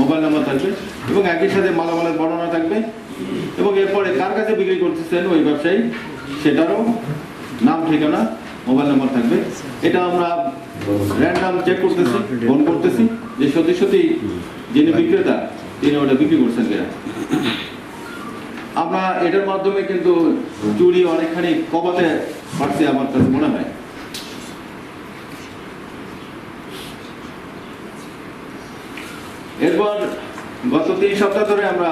Mobile number থাকবে, এবং একই সাথে মালামালের বর্ণনা থাকবে। এবং এরপরে কার কাছে বিক্রি করতেছেন ওই ব্যবসায়ী, সেটারও নাম, ঠিকানা, মোবাইল নাম্বার থাকবে। এটা আমরা র্যান্ডাম চেক করতেছি ফোন করতেছি, যে সত্যি সত্যি যিনি বিক্রেতা, তিনি ওটা বিক্রি করছেন কিনা। আমরা এটার মাধ্যমে কিন্তু চুরি অনেকখানি কমাতে পারছি আমার কাছে মনে হয়। এরপর গত তিন সপ্তাহ ধরে আমরা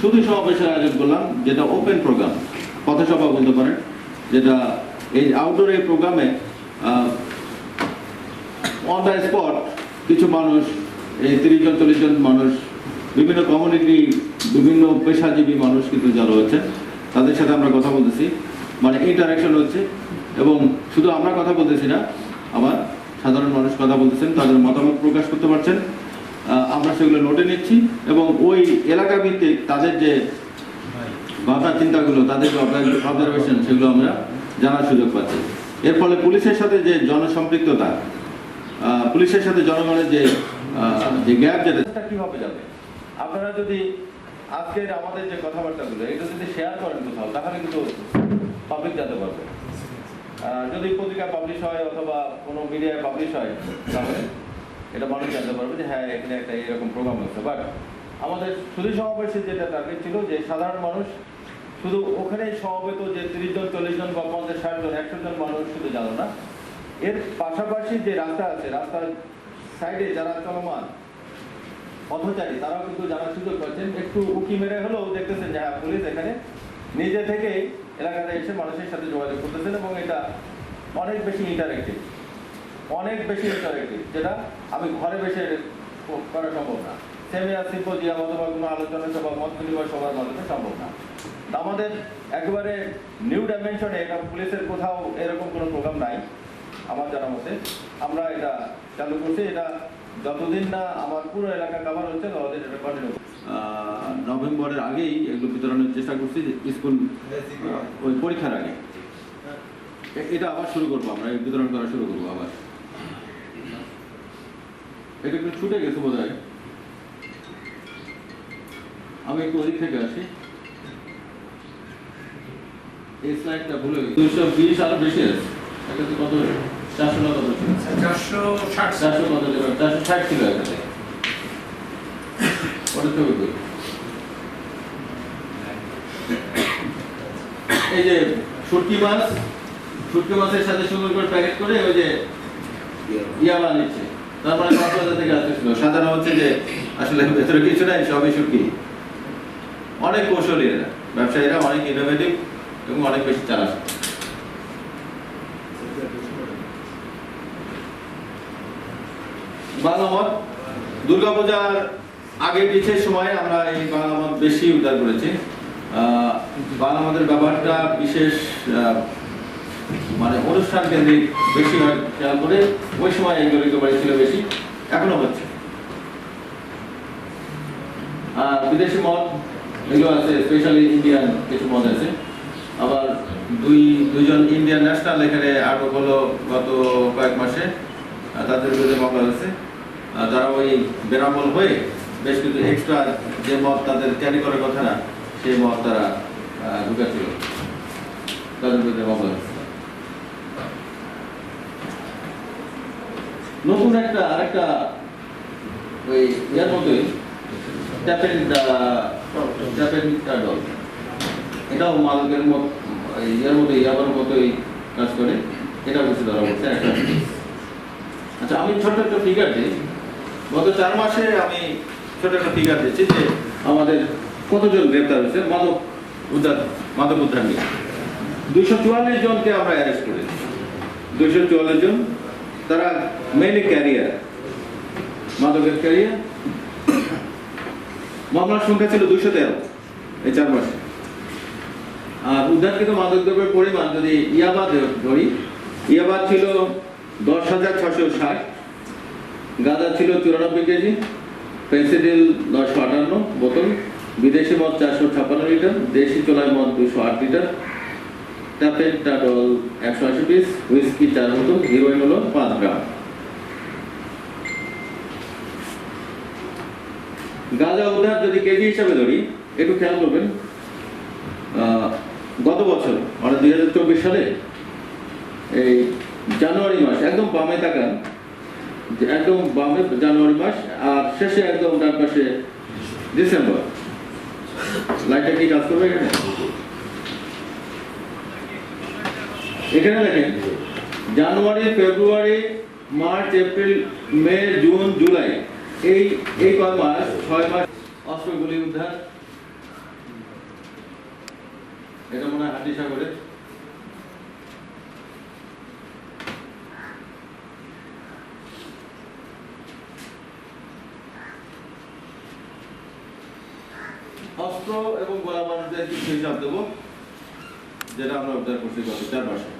শুধু সমাবেশের আয়োজন করলাম, যেটা ওপেন প্রোগ্রাম পথসভা বলতে পারেন, যেটা এই আউটডোর এই প্রোগ্রামে অন দ্য স্পট কিছু মানুষ, এই তিরিশ জন, চল্লিশ জন মানুষ, বিভিন্ন কমিউনিটি বিভিন্ন পেশাজীবী মানুষ কিন্তু যারা হচ্ছে তাদের সাথে আমরা কথা বলতেছি। মানে ইন্টারাকশন হচ্ছে এবং শুধু আমরা কথা বলতেছি না, আবার সাধারণ মানুষ কথা বলতেছেন, তাদের মতামত প্রকাশ করতে পারছেন। আমরা সেগুলো নোটে নিচ্ছি এবং ওই এলাকা ভিত্তিক তাদের যে ভাবনা চিন্তাগুলো, তাদের যে অবজারভেশন সেগুলো আমরা জানার সুযোগ পাচ্ছি। এর ফলে পুলিশের সাথে যে জনসম্পৃক্ততা পুলিশের সাথে জনগণের যে যে গ্যাপ যেটা কীভাবে যাবে? আপনারা যদি আজকের আমাদের যে কথাবার্তাগুলো এটা যদি শেয়ার করেন কোথাও, তাহলে কিন্তু পাবলিক জানতে পারবে। যদি পত্রিকা পাবলিশ হয় অথবা কোনো মিডিয়ায় পাবলিশ হয়, তাহলে এটা মানুষ জানতে পারবে যে হ্যাঁ এখানে একটা এরকম প্রোগ্রাম হচ্ছে। বাট আমাদের শুধু সমাবেশের যেটা টার্গেট ছিল যে সাধারণ মানুষ শুধু ওখানে সমাবেত যে তিরিশ জন, চল্লিশ জন বা পঞ্চাশ, ষাট জন, একশো জন মানুষ শুধু জানো না। এর পাশাপাশি যে রাস্তা আছে, রাস্তার সাইডে যারা চলমান, পথচারী, তারাও কিন্তু জানার সুযোগ পাচ্ছেন। একটু উকি মেরে হলেও দেখতেছেন যে হ্যাঁ পুলিশ এখানে নিজে থেকেই এলাকাতে এসে মানুষের সাথে যোগাযোগ করতেছেন এবং এটা অনেক বেশি ইন্টারেক্টিভ অনেক বেশি ইন্টারেক্টিভ যেটা আমি ঘরে বসে করা সম্ভব না। সেমিনার সিম্পোজিয়াম অথবা কোনো আলোচনা সভা মত বিনিময় সভার মাধ্যমে সম্ভব না। তা আমাদের একেবারে নিউ ডাইমেনশনে এটা পুলিশের কোথাও এরকম কোনো প্রোগ্রাম নাই আমার জানা মতে। আমরা এটা চালু করছি এটা যতদিন না আমার পুরো এলাকা কাভার হচ্ছে ততদিন এটা কন্টিনিউ নভেম্বরের আগেই এগুলো বিতরণের চেষ্টা করছি যে স্কুল ওই পরীক্ষার আগে। এটা আবার শুরু করব আমরা এই বিতরণ করা শুরু করব আবার। এটা একটু ছুটে গেছে বোধ হয় আমি একটু ওদিক থেকে আসি। এই স্লাইডটা ভুলে গেছি। দুইশো বিশ আরও বেশি আছে কত? চারশো না কত ছিল? চারশো ষাট। চারশো কত চারশো ষাট ছিল ওটা ছবি করি। এই যে শুটকি মাছ শুটকি মাছের সাথে সুন্দর করে প্যাকেট করে ওই যে ইয়াবা নিচ্ছে। তারপরে কক্সবাজার থেকে আসতেছিল হচ্ছে যে আসলে ভেতরে কিছু নাই সবই শুটকি অনেক কৌশলী এরা। ব্যবসায়ীরা অনেক ইনোভেটিভ এবং অনেক বেশি চালাক। বাংলা মত দুর্গাপূজার আগে পিছের সময় আমরা এই বাংলা মত বেশি উদ্ধার করেছি। আহ, বাংলা মতের ব্যাপারটা বিশেষ মানে অনুষ্ঠান কেন্দ্রিক বেশি হয়, খেয়াল করে। ওই সময় এইগুলো একেবারে ছিল বেশি, এখনও হচ্ছে। আর বিদেশি মদ, এগুলো আছে স্পেশালি ইন্ডিয়ান কিছু মদ আছে। আবার দুই, দুইজন ইন্ডিয়ান ন্যাশনাল এখানে আটক হলো গত কয়েক মাসে তাদের বিরুদ্ধে মামলা হয়েছে। তারা ওই বেনামল হয়ে বেশ কিছু এক্সট্রা যে মদ তাদের ক্যারি করার কথা না, সেই মদ তারা ঢুকেছিল। তাদের বিরুদ্ধে মামলা হয়েছে। নতুন একটা, আরেকটা ওই ইয়ার মতোই ট্যাপেন ডল এটাও মাদকের মত ইয়ার মতো ইয়াবার মতোই কাজ করে। এটা বেশি ধরা পড়ছে, একটা আচ্ছা আমি ছোট একটা ফিগার দিই। গত চার মাসে আমি ছোট একটা ফিগার দিচ্ছি যে আমাদের কতজন গ্রেপ্তার হয়েছে? মাদক উদ্ধার মাদক উদ্ধার নিয়ে। দুইশো চুয়াল্লিশ জনকে আমরা অ্যারেস্ট করেছি। দুইশো চুয়াল্লিশ জন তারা মেইনলি ক্যারিয়ার মাদকের ক্যারিয়ার মামলার সংখ্যা ছিল দুইশো তেরো এই চার মাসে। আর উদ্ধারকৃত মাদক দ্রব্যের পরিমাণ যদি ইয়াবা ধ- ধরি ইয়াবা ছিল দশ হাজার ছশো ষাট গাঁদা ছিল চুরানব্বই কেজি, পেন্সিডিল নশো আটান্ন, বোতল, বিদেশি মদ চারশো ছাপ্পান্ন লিটার, দেশি চোলায় মদ দুশো আট লিটার ট্যাপেন টাডল একশো আশি পিস হুইস্কি চার বোতল হিরোইন হলো পাঁচ গ্রাম। গাঁজা উদ্ধার যদি কেজি হিসাবে ধরি, একটু খেয়াল করবেন গত বছর মানে দুই হাজার চব্বিশ সালে, এই জানুয়ারি মাস, একদম বামে তাকান একদম বামে জানুয়ারি মাস, আর শেষে একদম ডান পাশে ডিসেম্বর। লাইটটা কি কাজ করবে এখানে? এখানে দেখেন, January, February, March, April, May, June, July, এই এই কয় মাস, ছয় মাস, অস্ত্রগুলি উদ্ধার। এটা মনে হয় হাতি সাগরে অস্ত্র এবং গোলা কিছু হিসাব দেবো, যেটা আমরা উদ্ধার করছি গত চার মাসে